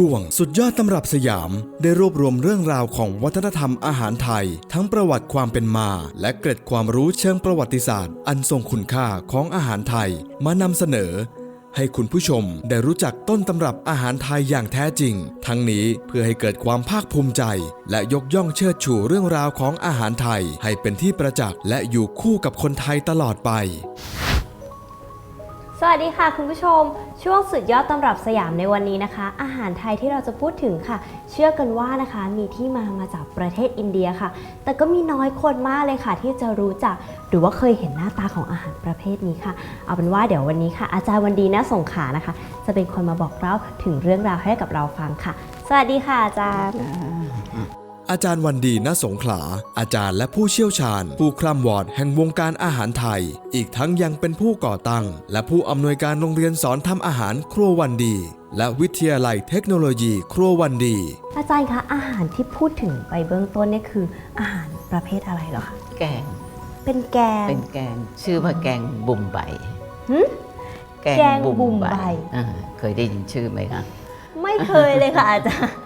ช่วงสุดยอดตำรับสยาม ได้รวบรวมเรื่องราวของวัฒนธรรมอาหารไทย ทั้งประวัติความเป็นมา และเกร็ดความรู้เชิงประวัติศาสตร์ อันทรงคุณค่าของอาหารไทยมานำเสนอ ให้คุณผู้ชมได้รู้จักต้นตำรับอาหารไทยอย่างแท้จริง ทั้งนี้เพื่อให้เกิดความภาคภูมิใจ และยกย่องเชิดชูเรื่องราวของอาหารไทย ให้เป็นที่ประจักษ์และอยู่คู่กับคนไทยตลอดไป สวัสดีค่ะคุณผู้ชม ช่วงสุดยอดตำรับสยามในวันนี้นะคะ อาหารไทยที่เราจะพูดถึงค่ะ เชื่อกันว่านะคะมีที่มามาจากประเทศอินเดียค่ะ แต่ก็มีน้อยคนมากเลยค่ะ ที่จะรู้จักหรือว่าเคยเห็นหน้าตาของอาหารประเภทนี้ค่ะ เอาเป็นว่าเดี๋ยววันนี้ค่ะ อาจารย์วันดีนะสงขานะคะ จะเป็นคนมาบอกเล่าถึงเรื่องราวให้กับเราฟังค่ะ สวัสดีค่ะอาจารย์ อาจารย์วันดีณสงขลา อาจารย์และผู้เชี่ยวชาญ ผู้คร่ำวอดแห่งวงการอาหารไทย อีกทั้งยังเป็นผู้ก่อตั้ง และผู้อำนวยการโรงเรียนสอนทำอาหารครัววันดี และวิทยาลัยเทคโนโลยีครัววันดี อาจารย์คะอาหารที่พูดถึงไปเบื้องต้นเนี่ยคืออาหารประเภทอะไรเหรอคะแกง เป็นแกงเป็นแกง ชื่อว่าแกงบุ่มใบหึ แกงบุ่มใบอ่าเคยได้ยินชื่อไหมคะ ไม่เคยเลยค่ะอาจารย์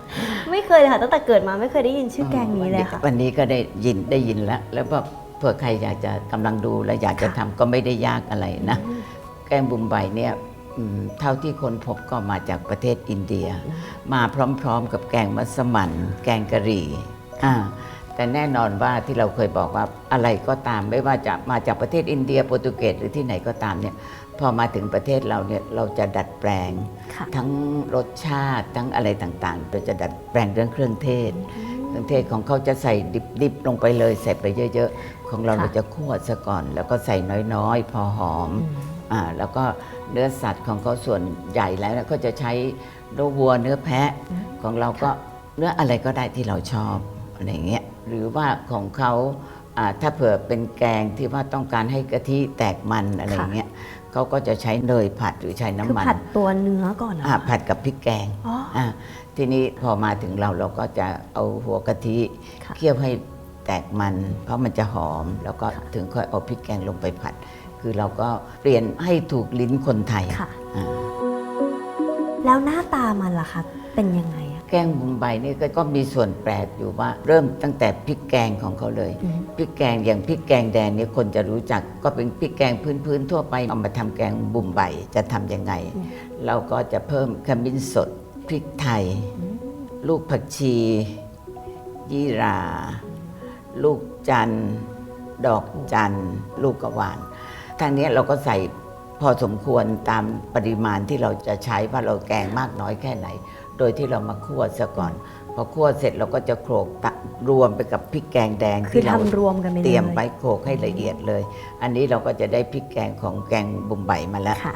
ไม่เคยเลยค่ะตั้งแต่เกิดมาไม่เคยได้ยินชื่อแกงนี้เลยค่ะ วันนี้ก็ได้ยินได้ยินแล้วแล้วก็เผื่อใครอยากจะกำลังดูและอยากจะทำก็ไม่ได้ยากอะไรนะ แกงบุ่มใบเนี่ยอืมเท่าที่คนพบก็มาจากประเทศอินเดีย มาพร้อมๆกับแกงมัสมั่นแกงกะหรี่อ่า แต่แน่นอนว่าที่เราเคยบอกว่าอะไรก็ตามไม่ว่าจะมาจากประเทศอินเดียโปรตุเกสหรือที่ไหนก็ตามเนี่ยพอมาถึงประเทศเราเนี่ยเราจะดัดแปลงค่ะทั้งรสชาติทั้งอะไรต่างๆเราจะดัดแปลงเรื่องเครื่องเทศเครื่องเทศของเขาจะใส่ดิบๆลงไปเลยใส่ไปเยอะ ๆ ของเราค่ะเราจะคั่วซะก่อน แล้วก็ใส่น้อยๆ พอหอมอ่าแล้วก็เนื้อสัตว์ของเขาส่วนใหญ่แล้วก็จะใช้เนื้อวัวเนื้อแพะของเราก็เนื้ออะไรก็ได้ที่เราชอบอะไรอย่างเงี้ย หรือว่าของเขาอ่าถ้าเผื่อเป็นแกงที่ว่าต้องการให้กะทิแตกมันอะไรอย่างเงี้ยเขาก็จะใช้เนยผัดหรือใช้คือน้ำมันผัดตัวเนื้อก่อนเหรออ่าคะผัดกับพริกแกงอ๋ออ่าทีนี้พอมาถึงเราเราก็จะเอาหัวกะทิค่ะเคี่ยวให้แตกมัน เพราะมันจะหอม แล้วก็ถึงค่อยเอาพริกแกงลงไปผัด คือเราก็เปลี่ยนให้ถูกลิ้นคนไทยค่ะอ่าแล้วหน้าตามันล่ะคะเป็นยังไงอะ แกงบุมใบนี่ก็ก็มีส่วนแปลกอยู่ว่า เริ่มตั้งแต่พริกแกงของเขาเลยอืมพริกแกงอย่างพริกแกงแดงเนี่ยคนจะรู้จักก็เป็นพริกแกงพื้นๆทั่วไปเอามาทำแกงบุ่มใบจะทำยังไง เราก็จะเพิ่มขมิ้นสดพริกไทย ลูกผักชี ยี่หรา ลูกจันทร์ดอกจันทร์ลูกกระวานทางนี้เราก็ใส่ พอสมควรตามปริมาณที่เราจะใช้ว่าเราแกงมากน้อยแค่ไหน โดยที่เรามาคั่วซะก่อน พอคั่วเสร็จเราก็จะโขลกตะรวมไปกับพริกแกงแดงคือที่เราทำรวมกันไปเลยเตรียมไปโขลกให้ละเอียดเลย อันนี้เราก็จะได้พริกแกงของแกงบุมใบมาแล้ว ค่ะ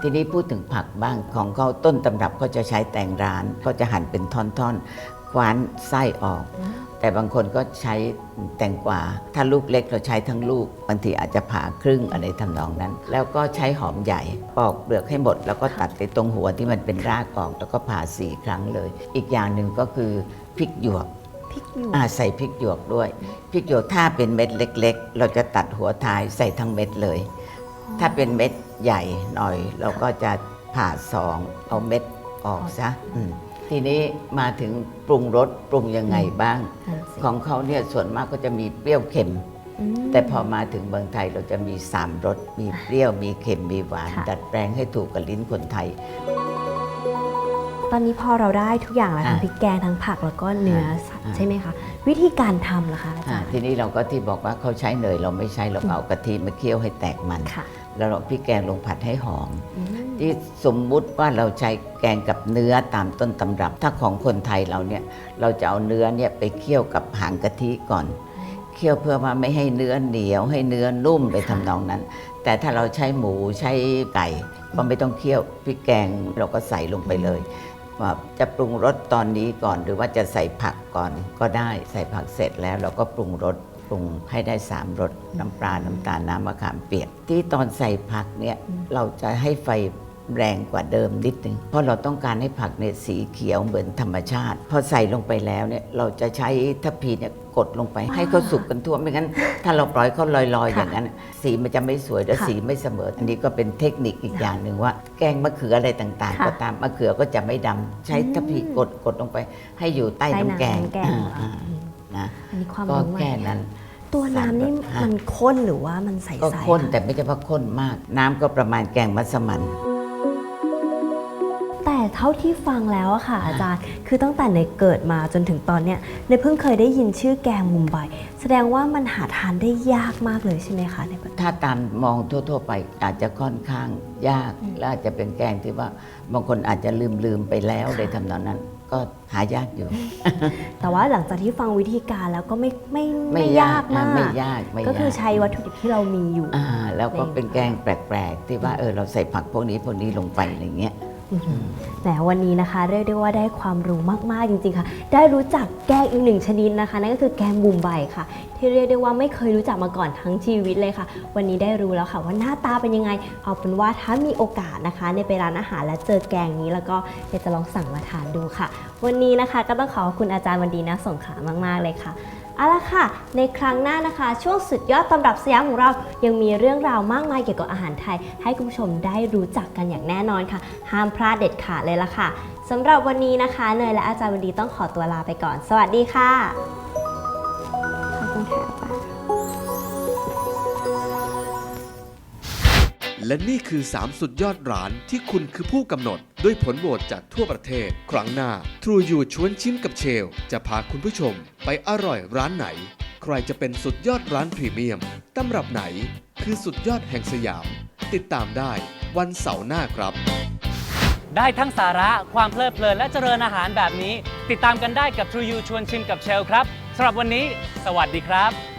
ทีนี้พูดถึงผักบ้างของเขาต้นตำรับก็จะใช้แตงร้านก็จะหั่นเป็นท่อนๆคว้านไส้ออก แต่บางคนก็ใช้แตงกวา ถ้าลูกเล็กเราใช้ทั้งลูก บางทีอาจจะผ่าครึ่งอะไรทำนองนั้น แล้วก็ใช้หอมใหญ่ ปอกเปลือกให้หมด แล้วก็ตัดในตรงหัวที่มันเป็นรากออก แล้วก็ผ่าสี่ครั้งเลย อีกอย่างหนึ่งก็คือพริกหยวกพริกหยวกอ่าใส่พริกหยวกด้วย พริกหยวกถ้าเป็นเม็ดเล็ก ๆ เราจะตัดหัวท้ายใส่ทั้งเม็ดเลย ถ้าเป็นเม็ดใหญ่หน่อย เราก็จะผ่าสองเอาเม็ดออกซะอืม ทีนี้มาถึงปรุงรสปรุงยังไงบ้าง นั่นสิของเขาเนี่ยส่วนมากก็จะมีเปรี้ยวเค็ม อืม แต่พอมาถึงเมืองไทยเราจะมีสามรสมีเปรี้ยวมีเค็มมีหวาน ค่ะ ดัดแปลงให้ถูกกับลิ้นคนไทย ตอนนี้พอเราได้ทุกอย่างแล้วทั้งอะพริกแกงทั้งผักแล้วก็เนื้อสัตว์อะใช่ไหมคะ วิธีการทำล่ะคะอาอ่าจารย์ ทีนี้เราก็ที่บอกว่าเขาใช้เนยเราไม่ใช้เราเอากะทิมาเคี่ยวให้แตกมัน ค่ะ แล้วเราพริกแกงลงผัดให้หอมอืมที่สมมุติว่าเราใช้แกงกับเนื้อตามต้นตำรับ ถ้าของคนไทยเราเนี่ยเราจะเอาเนื้อเนี่ยไปเคี่ยวกับหางกะทิก่อน เคี่ยวเพื่อว่าไม่ให้เนื้อเหนียว ให้เนื้อนุ่มไปทำนองนั้น แต่ถ้าเราใช้หมูใช้ไก่ก็ไม่ต้องเคี่ยวพริกแกงเราก็ใส่ลงไปเลย ว่าจะปรุงรสตอนนี้ก่อน หรือว่าจะใส่ผักก่อนก็ได้ใส่ผักเสร็จแล้วเราก็ปรุงรสปรุงให้ได้สามรสน้ำปลาน้ำตาลน้ำมะขามเปียกที่ตอนใส่ผักเนี่ยเราจะให้ไฟ แรงกว่าเดิมนิดนึง เพราะเราต้องการให้ผักเนี่ยสีเขียวเหมือนธรรมชาติ พอใส่ลงไปแล้วเนี่ยเราจะใช้ทัพพีเนี่ยกดลงไป ให้เขาสุกกันทั่วไม่งั้น ถ้าเราปล่อยเขาลอยๆค่ะอย่างนั้น สีมันจะไม่สวยและค่ะสีไม่เสมอ อันนี้ก็เป็นเทคนิคอีกอย่างหนึ่งว่า แกงมะเขืออะไรต่างค่ะๆก็ตามมะเขือก็จะไม่ดำใช้ทัพพีกดกดลงไป ให้อยู่ใต้ใต้น้ำน้ำแกงแกงอ่าเหรออ่าอืมนะอันนี้ความก็รู้ใหม่แค่นั้นตัวน้ำนี่ฮะมันข้นหรือว่ามันใสๆก็ข้นคะแต่ไม่ใช่ว่าข้นมาก น้ำก็ประมาณแกงมัสมั่นแต่ เท่าที่ฟังแล้วอะค่ะ อาจารย์ คือตั้งแต่ในเกิดมาจนถึงตอนเนี้ยในเพิ่งเคยได้ยินชื่อแกงมุมไบแสดงว่ามันหาทานได้ยากมากเลยใช่ไหมคะในประเทศ ถ้าตามมองทั่ว ๆ ไปอาจจะค่อนข้างยากและอาจจะเป็นแกงที่ว่าบางคนอาจจะลืมลืมๆไปแล้วในทำนองนั้น ก็หายากอยู่ แต่ว่าหลังจากที่ฟังวิธีการแล้วก็ไม่ไม่ไม่ยากมาก ไม่ยากไม่ยากก็คือใช้วัตถุดิบที่เรามีอยู่ อ่าแล้วก็เป็นแกงแปลก ๆ ที่ว่าเออเราใส่ผักพวกนี้พวกนี้ลงไปอะไรเงี้ย แหมวันนี้นะคะเรียกได้ว่าได้ความรู้มากๆจริงๆค่ะ ได้รู้จักแกงอีกหนึ่งชนิดนะคะ นั่นก็คือแกงบุมใบค่ะ ที่เรียกได้ว่าไม่เคยรู้จักมาก่อนทั้งชีวิตเลยค่ะ วันนี้ได้รู้แล้วค่ะว่าหน้าตาเป็นยังไง เอาเป็นว่าถ้ามีโอกาสนะคะในไปร้านอาหารแล้วเจอแกงนี้แล้วก็เดี๋ยวจะลองสั่งมาทานดูค่ะ วันนี้นะคะก็ต้องขอขอบคุณอาจารย์วันดีนะสงขลามากๆเลยค่ะเอาละค่ะ ในครั้งหน้านะคะ ช่วงสุดยอดตำรับสยามของเรา ยังมีเรื่องราวมากมายเกี่ยวกับอาหารไทย ให้คุณผู้ชมได้รู้จักกันอย่างแน่นอนค่ะ ห้ามพลาดเด็ดขาดเลยละค่ะสำหรับวันนี้นะคะ เนยและอาจารย์วันดีต้องขอตัวลาไปก่อน สวัสดีค่ะ และนี่คือ 3 สุดยอดร้านที่คุณคือผู้กำหนด ด้วยผลโหวตจากทั่วประเทศ ครั้งหน้า True You ชวนชิมกับเชล จะพาคุณผู้ชม ไปอร่อยร้านไหน ใครจะเป็นสุดยอดร้านพรีเมียมตำรับไหน คือสุดยอดแห่งสยาม ติดตามได้วันเสาร์หน้าครับ ได้ทั้งสาระความเพลิดเพลินและเจริญอาหารแบบนี้ ติดตามกันได้กับ True You ชวนชิมกับเชลครับสำหรับวันนี้ สวัสดีครับ